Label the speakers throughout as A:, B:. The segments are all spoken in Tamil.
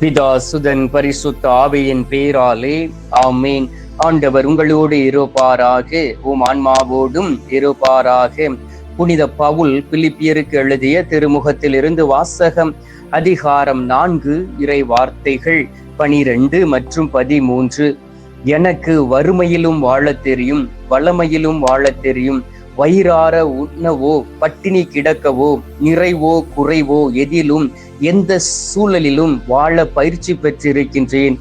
A: பிதா சுதன் பரிசுத்த ஆவியின் பேராலே. ஆமேன். ஆண்டவர் உங்களோடு இருப்பாராக. உம் ஆன்மாவோடும் இருப்பாராக. புனித பவுல் பிலிப்பியருக்கு எழுதிய திருமுகத்தில் இருந்து வாசகம் அதிகாரம் நான்கு இறை வார்த்தைகள் பனிரெண்டு மற்றும் பதிமூன்று. எனக்கு வறுமையிலும் வாழத் தெரியும் வளமையிலும் வாழத் தெரியும். வயிறார உண்ணவோ பட்டினி கிடக்கவோ நிறைவோ குறைவோ எதிலும் எந்த சூழலிலும் வாழ பயிற்சி பெற்றிருக்கின்றேன்.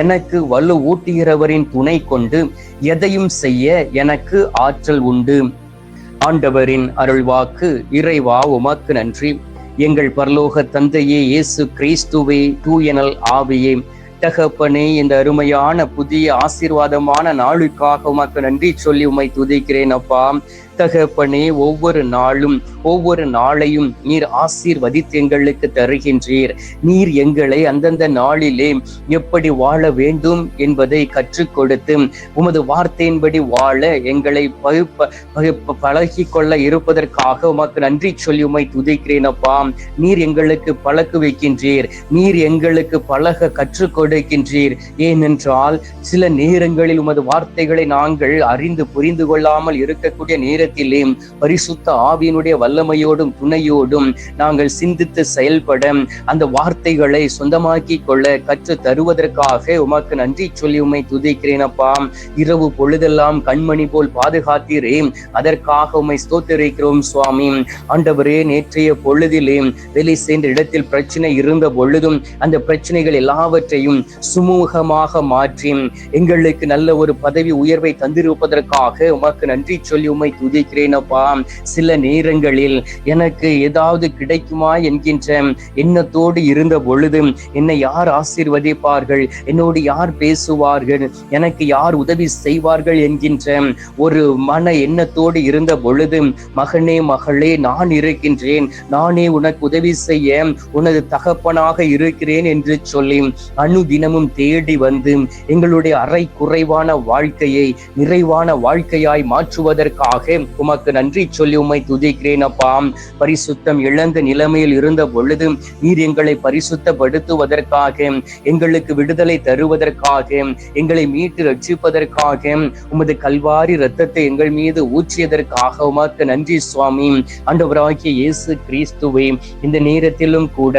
A: எனக்கு வலு ஊட்டுகிறவரின் துணை கொண்டு எதையும் செய்ய எனக்கு ஆற்றல் உண்டு. ஆண்டவரின் அருள்வாக்கு இறைவா உமக்கு நன்றி. எங்கள் பரலோக தந்தையே இயேசு கிறிஸ்துவே தூயனல் ஆவியே. தகப்பனே இந்த அருமையான புதிய ஆசீர்வாதமான நாளுக்காக உமக்கு நன்றி சொல்லி உமை துதிக்கிறேன் அப்பா. தகப்பனே ஒவ்வொரு நாளும் ஒவ்வொரு நாளையும் நீர் ஆசீர்வதித்து எங்களுக்கு தருகின்றீர். நீர் எங்களை அந்தந்த நாளிலே எப்படி வாழ வேண்டும் என்பதை கற்றுக் கொடுத்து உமது வார்த்தையின்படி வாழ எங்களை பகுப்ப பழகி கொள்ள இருப்பதற்காக உமக்கு நன்றி சொல்லி உமை துதிக்கிறேன் அப்பா. நீர் எங்களுக்கு பழக்க வைக்கின்றீர். நீர் எங்களுக்கு பழக கற்றுக் கொடுக்கின்றீர். ஏனென்றால் சில நேரங்களில் உமது வார்த்தைகளை நாங்கள் அறிந்து புரிந்து கொள்ளாமல் இருக்கக்கூடிய நேர நேரத்திலே பரிசுத்த ஆவியினுடைய வல்லமையோடும் துணையோடும் நாங்கள் சிந்தித்து செயல்பட அந்த வார்த்தைகளை சொந்தமாக்கி கொள்ள கற்று தருவதற்காக உமக்கு நன்றி சொல்லி உமை துதிக்கிறேன் அப்பா. இரவு பொழுதெல்லாம் கண்மணி போல் பாதுகாத்தீரே. அதற்காக உமை ஸ்தோத்தரிக்கிறோம் சுவாமி. ஆண்டவரே நேற்றைய பொழுதிலே வெளி சென்ற இடத்தில் பிரச்சனை இருந்த பொழுதும் அந்த பிரச்சனைகள் எல்லாவற்றையும் சுமூகமாக மாற்றி எங்களுக்கு நல்ல ஒரு பதவி உயர்வை தந்திருப்பதற்காக உமக்கு நன்றி சொல்லி உமை துதிக்கிறேன் அப்பா சில நேரங்களில் எனக்கு ஏதாவது கிடைக்குமா என்கின்ற எண்ணத்தோடு இருந்த பொழுது என்னை யார் ஆசீர்வதிப்பார்கள்? என்னோடு யார் பேசுவார்கள்? எனக்கு யார் உதவி செய்வார்கள் என்கின்ற ஒரு மன எண்ணத்தோடு இருந்த பொழுது மகனே மகளே நான் இருக்கின்றேன். நானே உனக்கு உதவி செய்ய உனது தகப்பனாக இருக்கிறேன் என்று சொல்லி அணுதினமும் தேடி வந்து எங்களுடைய அரை குறைவான வாழ்க்கையை நிறைவான வாழ்க்கையாய் மாற்றுவதற்காக தேவன் உமக்கு நன்றி சொல்லி உம்மை துதிக்கிறேன் அப்பா. பரிசுத்தம் இழந்த நிலைமையில் இருந்த பொழுது நீர் எங்களை பரிசுத்தப்படுத்துவதற்காக எங்களுக்கு விடுதலை தருவதற்காக எங்களை மீட்டு ரட்சிப்பதற்காக உமது கல்வாரி ரத்தத்தை எங்கள் மீது ஊற்றியதற்காக உமக்கு நன்றி சுவாமி. ஆண்டவராகிய இயேசு கிறிஸ்துவை இந்த நேரத்திலும் கூட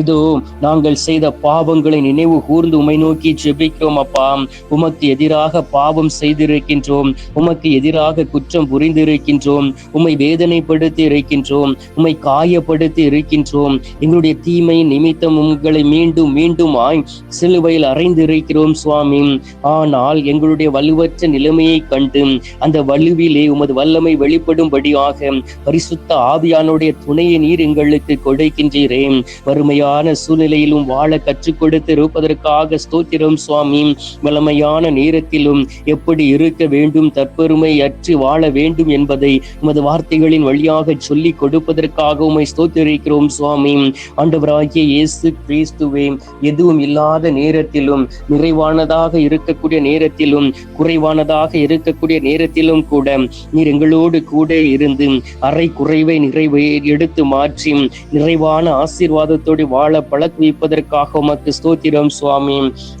A: இதோ நாங்கள் செய்த பாவங்களை நினைவு கூர்ந்து உமை நோக்கி ஜெபிக்கிறோம் அப்பா. உமக்கு எதிராக பாவம் செய்திருக்கின்றோம். உமக்கு எதிராக குற்றம் புரிந்து இருக்கின்றோம். உம்மை வேதனைப்படுத்தி இருக்கின்றோம். உம்மை காயப்படுத்தி இருக்கின்றோம். எங்களுடைய தீமை நிமித்தம் உங்களை மீண்டும் மீண்டும் ஆய் சிலுவையில் அறைந்திருக்கிறோம் சுவாமி. ஆனால் எங்களுடைய வலுவற்ற நிலைமையை கண்டு அந்த வலுவிலே உமது வல்லமை வெளிப்படும்படியாக பரிசுத்த ஆவியானுடைய துணையை நீர் எங்களுக்கு கொடுக்கின்றீரே. வறுமையான சூழ்நிலையிலும் வாழ கற்றுக் கொடுத்து இருப்பதற்காக ஸ்தோத்திரம் சுவாமி. வளமையான நேரத்திலும் எப்படி இருக்க வேண்டும் தற்பெருமை அற்று வாழ வேண்டும் என்பதை உமது வார்த்தைகளின் வழியாக சொல்லிக் கொடுப்பதற்காக உமை ஸ்தோத்திருக்கிறோம் சுவாமி. ஆண்டவராகிய இயேசு கிறிஸ்துவே எதுவும் இல்லாத நேரத்திலும் நிறைவானதாக இருக்கக்கூடிய நேரத்திலும் குறைவானதாக இருக்கக்கூடிய நேரத்திலும் கூட நீர் எங்களோடு கூட இருந்து அரை குறைவை நிறைவை எடுத்து மாற்றி நிறைவான ஆசீர்வாதத்தோடு வாழ பழக்குவிப்பதற்காக உமக்கு ஸ்தோத்திரம் சுவாமி.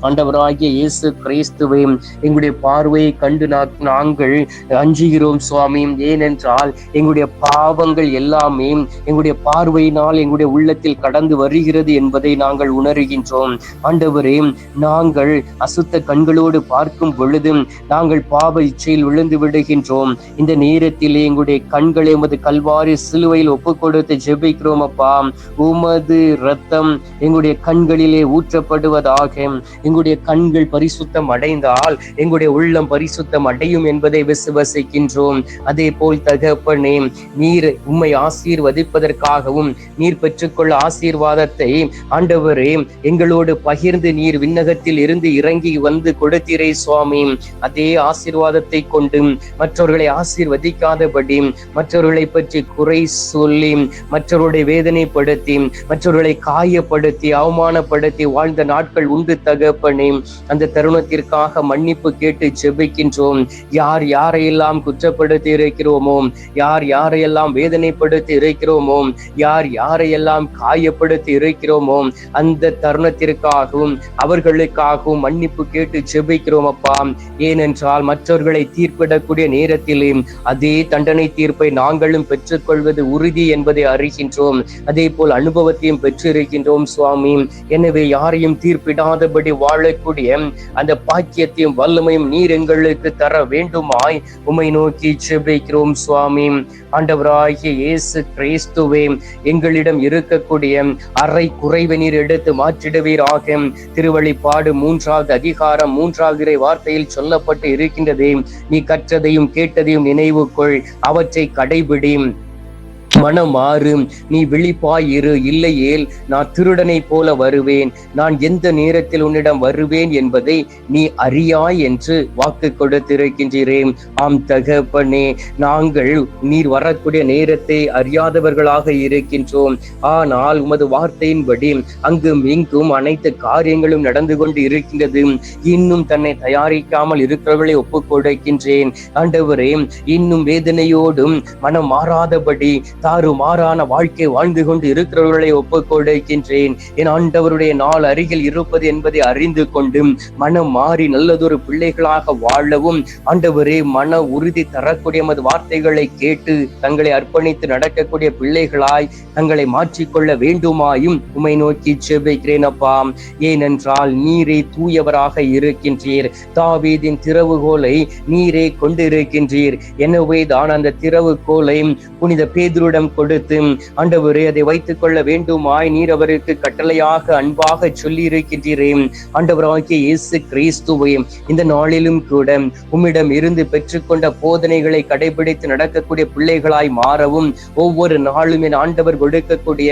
A: ஆண்டவராகிய இயேசு கிறிஸ்துவே எங்களுடைய பார்வையை கண்டு நாங்கள் அஞ்சுகிறோம் சுவாமி. ஏனென்றால் எங்களுடைய பாவங்கள் எல்லாமே எங்களுடைய பார்வையினால் எங்களுடைய உள்ளத்தில் கடந்து வருகிறது என்பதை நாங்கள் உணர்கின்றோம். ஆண்டவரே நாங்கள் அசுத்த கண்களோடு பார்க்கும் பொழுது நாங்கள் பாவ இச்சையில் விழுந்து விடுகின்றோம். இந்த நேரத்திலே எங்களுடைய கண்களை உமது கல்வாரி சிலுவையில் ஒப்பு கொடுத்து ஜெபிக்கிறோம் அப்பா. உமது ரத்தம் எங்களுடைய கண்களிலே ஊற்றப்படுவதாக. எங்களுடைய கண்கள் பரிசுத்தம் அடைந்தால் எங்களுடைய உள்ளம் பரிசுத்தம் அடையும் என்பதை விசுவசிக்கின்றோம். அதே போல் தகப்பனே நீர் உம்மை ஆசீர்வதிப்பதற்காகவும் நீர் பெற்றுக்கொள்ள ஆசீர்வாதத்தை ஆண்டவரே எங்களோடு பகிர்ந்து நீர் விண்ணகத்தில் இருந்து இறங்கி வந்து கொடுத்தீரே சுவாமி. அதே ஆசீர்வாதத்தை கொண்டு மற்றவர்களை ஆசீர்வதிக்காதபடி மற்றவர்களை பற்றி குறை சொல்லி மற்றவருடைய வேதனைப்படுத்தி மற்றவர்களை காயப்படுத்தி அவமானப்படுத்தி வாழ்ந்த நாட்கள் உண்டு தகப்பனே. அந்த தருணத்திற்காக மன்னிப்பு கேட்டு ஜெபிக்கின்றோம். யார் யாரையெல்லாம் குற்றப்படுத்தி இருக்கிறோமோ? யார் யாரையெல்லாம் வேதனைப்படுத்தி இருக்கிறோமோ? யார் யாரையெல்லாம் காயப்படுத்தி இருக்கிறோமோ? அந்த தருணத்திற்காகவும் அவர்களுக்காகவும் மன்னிப்பு கேட்டு செபிக்கிறோம் அப்பா. ஏனென்றால் மற்றவர்களை தீர்ப்பிடக்கூடிய நேரத்திலே அதே தண்டனை தீர்ப்பை நாங்களும் பெற்றுக்கொள்வது உறுதி என்பதை அறிகின்றோம். அதே போல் அனுபவத்தையும் பெற்றிருக்கின்றோம் சுவாமி. எனவே யாரையும் தீர்ப்பிடாதபடி வாழக்கூடிய அந்த பாக்கியத்தையும் வல்லமையும் நீர் எங்களுக்கு தர வேண்டுமாய் உமை நோக்கி செபி ஜெபிக்கிறோம் சுவாமி. ஆண்டவராகிய இயேசு கிறிஸ்துவே எங்களிடம் இருக்கக்கூடிய அறை குறைவை நீர் எடுத்து மாற்றிடுவீராக. திருவழிப்பாடு மூன்றாவது அதிகாரம் மூன்றாவது வார்த்தையில் சொல்லப்பட்டு இருக்கின்றதே. நீ கற்றதையும் கேட்டதையும் நினைவுக்குள் அவற்றை கடைபிடி. மனம் மாறும் நீ விழிப்பாய் இரு இல்லையேல் நான் திருடனை போல வருவேன். நான் எந்த நேரத்தில் உன்னிடம் வருவேன் என்பதை நீ அறியாய் என்று வாக்கு கொடுத்திருக்கின்றேன் ஆம் தகப்பனே நாங்கள் நீர் வரக்கூடிய நேரத்தை அறியாதவர்களாக இருக்கின்றோம். ஆனால் உமது வார்த்தையின்படி அங்கும் இங்கும் அனைத்து காரியங்களும் நடந்து கொண்டு இருக்கின்றது. இன்னும் தன்னை தயாரிக்காமல் இருக்கிறவர்களை ஒப்புக் கொடுக்கின்றேன். ஆண்டவரே இன்னும் வேதனையோடும் மனம் மாறாதபடி தாறுமாறான வாழ்க்கை வாழ்ந்து கொண்டு இருக்கிறவர்களை ஒப்புக்கொடுக்கின்றேன். என் ஆண்டவருடைய நாள் அருகில் இருப்பது என்பதை அறிந்து கொண்டு மனம் மாறி நல்லதொரு பிள்ளைகளாக வாழவும் ஆண்டவரே மன உறுதி தரக்கூடிய மது வார்த்தைகளை கேட்டு தங்களை அர்ப்பணித்து நடக்கக்கூடிய பிள்ளைகளாய் தங்களை மாற்றிக்கொள்ள வேண்டுமாயும் உமை நோக்கி செபிக்கிறேன் அப்பா. ஏனென்றால் நீரே தூயவராக இருக்கின்றீர். தாவீதின் திறவுகோலை நீரே கொண்டிருக்கின்றீர். எனவே தான் அந்த திறவுகோலை புனித பேதுரு பேதுருடம் கொடுத்து ஆண்டவரே அதை வைத்துக் கொள்ள வேண்டுமாய் நீர் அவருக்கு கட்டளையாக அன்பாக சொல்லி இருக்கின்றேன் ஆண்டவராகிய இயேசு கிறிஸ்துவை இந்த நாளிலும் கூட உம்மிடம் இருந்து பெற்றுக்கொண்ட போதனைகளை கடைபிடித்து நடக்கக்கூடிய பிள்ளைகளாய் மாறவும் ஒவ்வொரு நாளும் என் ஆண்டவர் கொடுக்கக்கூடிய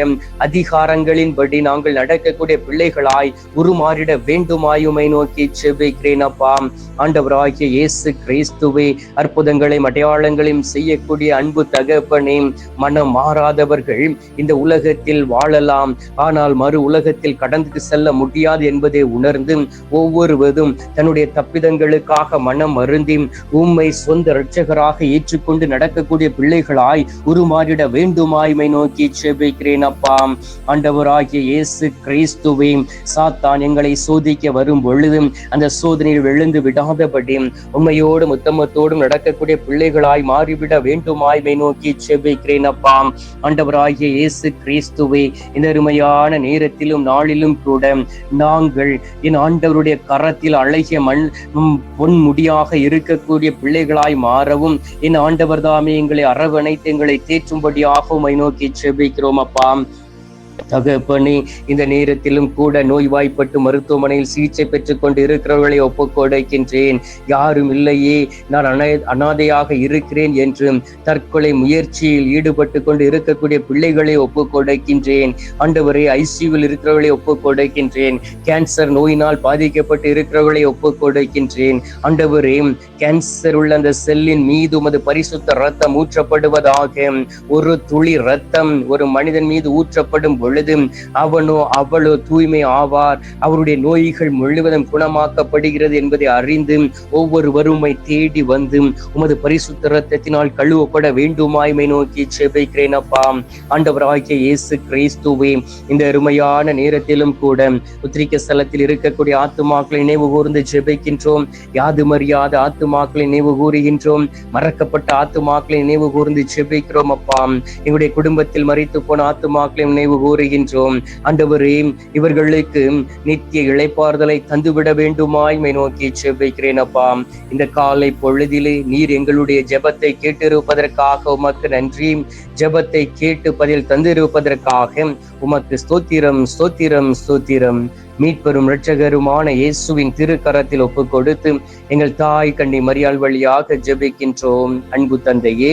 A: அதிகாரங்களின்படி நாங்கள் நடக்கக்கூடிய பிள்ளைகளாய் உருமாறிட வேண்டுமாயுமை நோக்கி செபிக்கிறேன் அப்பா. ஆண்டவராகிய இயேசு கிறிஸ்துவை அற்புதங்களையும் அடையாளங்களையும் செய்யக்கூடிய அன்பு தகப்பனே மனம் மாறாதவர்கள் இந்த உலகத்தில் வாழலாம். ஆனால் மறு உலகத்தில் கடந்து செல்ல முடியாது என்பதை உணர்ந்து ஒவ்வொருவரும் தன்னுடைய தப்பிதங்களுக்காக மனம் அருந்தி உம்மை சொந்த இரட்சகராக ஏற்றுக்கொண்டு நடக்கக்கூடிய பிள்ளைகளாய் உருமாறிட வேண்டுமாய்மை நோக்கி செபிக்கிறேன் அப்பா. ஆண்டவராகிய இயேசு கிறிஸ்துவை சாத்தான் எங்களை சோதிக்க வரும் பொழுது அந்த சோதனையில் விழுந்து விடாதபடி உண்மையோடும் உத்தமத்தோடும் நடக்கக்கூடிய பிள்ளைகளாய் மாறிவிட வேண்டுமாய்மை நோக்கி செபிக்கிறேன் அப்பா ஆண்டவராகிய இயேசு கிறிஸ்துவே இந்த அருமையான நேரத்திலும் நாளிலும் கூட நாங்கள் என் ஆண்டவருடைய கரத்தில் அழகிய மண் ம், பொன் முடியாக இருக்கக்கூடிய பிள்ளைகளாய் மாறவும் என் ஆண்டவர் தாமே எங்களை அரவணைத்து எங்களை தேற்றும்படியாக நோக்கி செபிக்கிறோம் அப்பா. தகப்பனே இந்த நேரத்திலும் கூட நோய்வாய்ப்பட்டு மருத்துவமனையில் சிகிச்சை பெற்றுக் கொண்டு இருக்கிறவர்களை ஒப்புக்கொடைக்கின்றேன். யாரும் இல்லையே நான் அனா அனாதையாக இருக்கிறேன் என்றும் தற்கொலை முயற்சியில் ஈடுபட்டு கொண்டு இருக்கக்கூடிய பிள்ளைகளை ஒப்புக்கொடைக்கின்றேன். கொடுக்கின்றேன் ஐசியூவில் இருக்கிறவர்களை ஒப்புக்கொடைக்கின்றேன். கேன்சர் நோயினால் பாதிக்கப்பட்டு இருக்கிறவர்களை ஒப்புக்கொடைக்கின்றேன். ஆண்டவரே கேன்சர் உள்ள அந்த செல்லின் மீது உமது பரிசுத்த ரத்தம் ஊற்றப்படுவதாக ஒரு துளி ரத்தம் ஒரு மனிதன் மீது ஊற்றப்படும் பொழுது அவனோ அவளோ தூய்மை ஆவார். அவருடைய நோய்கள் முழுவதும் குணமாக்கப்படுகிறது என்பதை அறிந்து ஒவ்வொரு வருமை தேடி வந்து உமது பரிசுத்த ரத்தத்தினால் கழுவப்பட வேண்டுமாய்மை நோக்கி செபிக்கிறேன் அப்பா. ஆண்டவராகிய இயேசு கிறிஸ்துவே இந்த அருமையான நேரத்திலும் கூட உத்திரிக்க ஸ்தலத்தில் இருக்கக்கூடிய ஆத்துமாக்களை நினைவு கூர்ந்து ஜெபிக்கின்றோம். யாது மரியாத ஆத்துமாக்களை நினைவு கூறுகின்றோம். மறக்கப்பட்ட ஆத்துமாக்களை நினைவு கூர்ந்து ஜெபிக்கிறோம் அப்பா. எங்களுடைய குடும்பத்தில் மறித்து போன ஆத்துமாக்களை நினைவு கோருகின்றோம் ஆண்டவரே இவர்களுக்கு நித்திய இளைப்பாறுதலை தந்துவிட வேண்டுமாய்மை நோக்கி செவ்வைக்கிறேன் அப்பா. இந்த காலை பொழுதிலே நீர் எங்களுடைய ஜெபத்தை கேட்டிருப்பதற்காக உமக்கு நன்றி. ஜெபத்தை கேட்டு பதில் தந்திருப்பதற்காக உமக்கு ஸ்தோத்திரம் ஸ்தோத்திரம் ஸ்தோத்திரம். மீட்பெரும் இரட்சகருமான இயேசுவின் திருக்கரத்தில் ஒப்புக் கொடுத்து எங்கள் தாய் கண்ணி மரியாள் வழியாக ஜெபிக்கின்றோம். அன்பு தந்தையே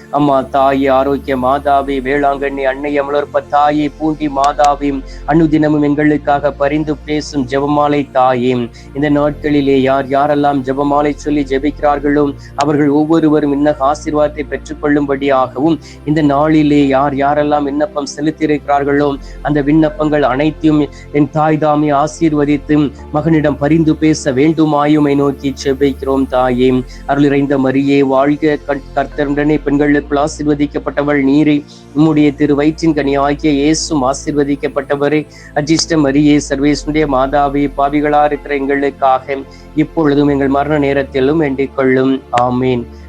A: அம்மா தாயே ஆரோக்கிய மாதாவி வேளாங்கண்ணி அன்னை அமலர்ப்ப தாயே பூண்டி மாதாவையும் அனுதினமும் எங்களுக்காக பரிந்து பேசும் ஜெபமாலை தாயே. இந்த நாட்களிலே யார் யாரெல்லாம் ஜெபமாலை சொல்லி ஜெபிக்கிறார்களோ அவர்கள் ஒவ்வொருவரும் இன்ன ஆசீர்வாதத்தை பெற்றுக்கொள்ளும்படியாகவும் இந்த நாளிலே யார் யாரெல்லாம் விண்ணப்பம் செலுத்தியிருக்கிறார்களோ அந்த விண்ணப்பங்கள் அனைத்தையும் என் தாய் தாமி ஆசீர்வதித்து மகனிடம் பரிந்து பேச வேண்டுமாயுமை நோக்கி செபிக்கிறோம் தாயே. அருள் இறைந்த மரியே வாழ்க கர்த்தருடனே பெண்கள் பெண்களுக்குள் ஆசிர்வதிக்கப்பட்டவள் நீரே. உம்முடைய திரு வயிற்றின் கனி ஆகிய இயேசும் ஆசிர்வதிக்கப்பட்டவரே. அஜிஷ்ட மரியே சர்வேசுடைய மாதாவே பாவிகளா இருக்கிற எங்களுக்காக இப்பொழுதும் எங்கள் மரண நேரத்திலும் வேண்டிக் கொள்ளும். ஆமீன்.